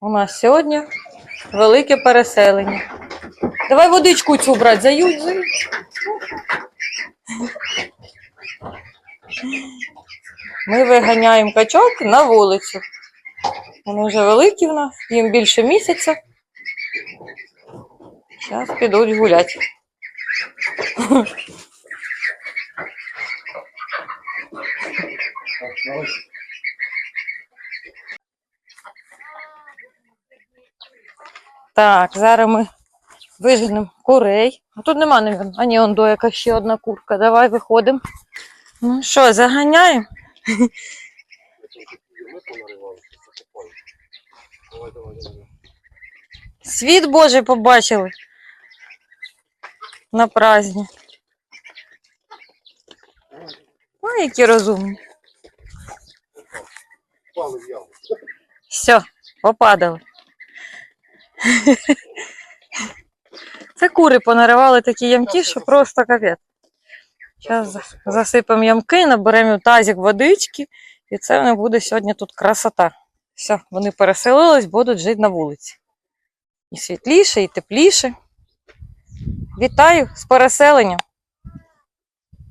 У нас сьогодні велике переселення. Давай водичку цю брати, заюдь, заюдь. Ми виганяємо качок на вулицю. Вони вже великі в нас, їм більше місяця. Зараз підуть гуляти. Так, зараз ми виженемо курей. Тут нема, навіть. А ні, он до яка ще одна курка. Давай виходимо. Ну що, заганяємо? Світ Божий побачили на праздник. Ой, які розумні. Все, попадали. Це кури понаривали такі ямки, що просто капець. Зараз засипемо ямки, наберемо тазик водички, і це в них буде сьогодні тут красота. Все, вони переселились, будуть жити на вулиці. І світліше, і тепліше. Вітаю з переселенням.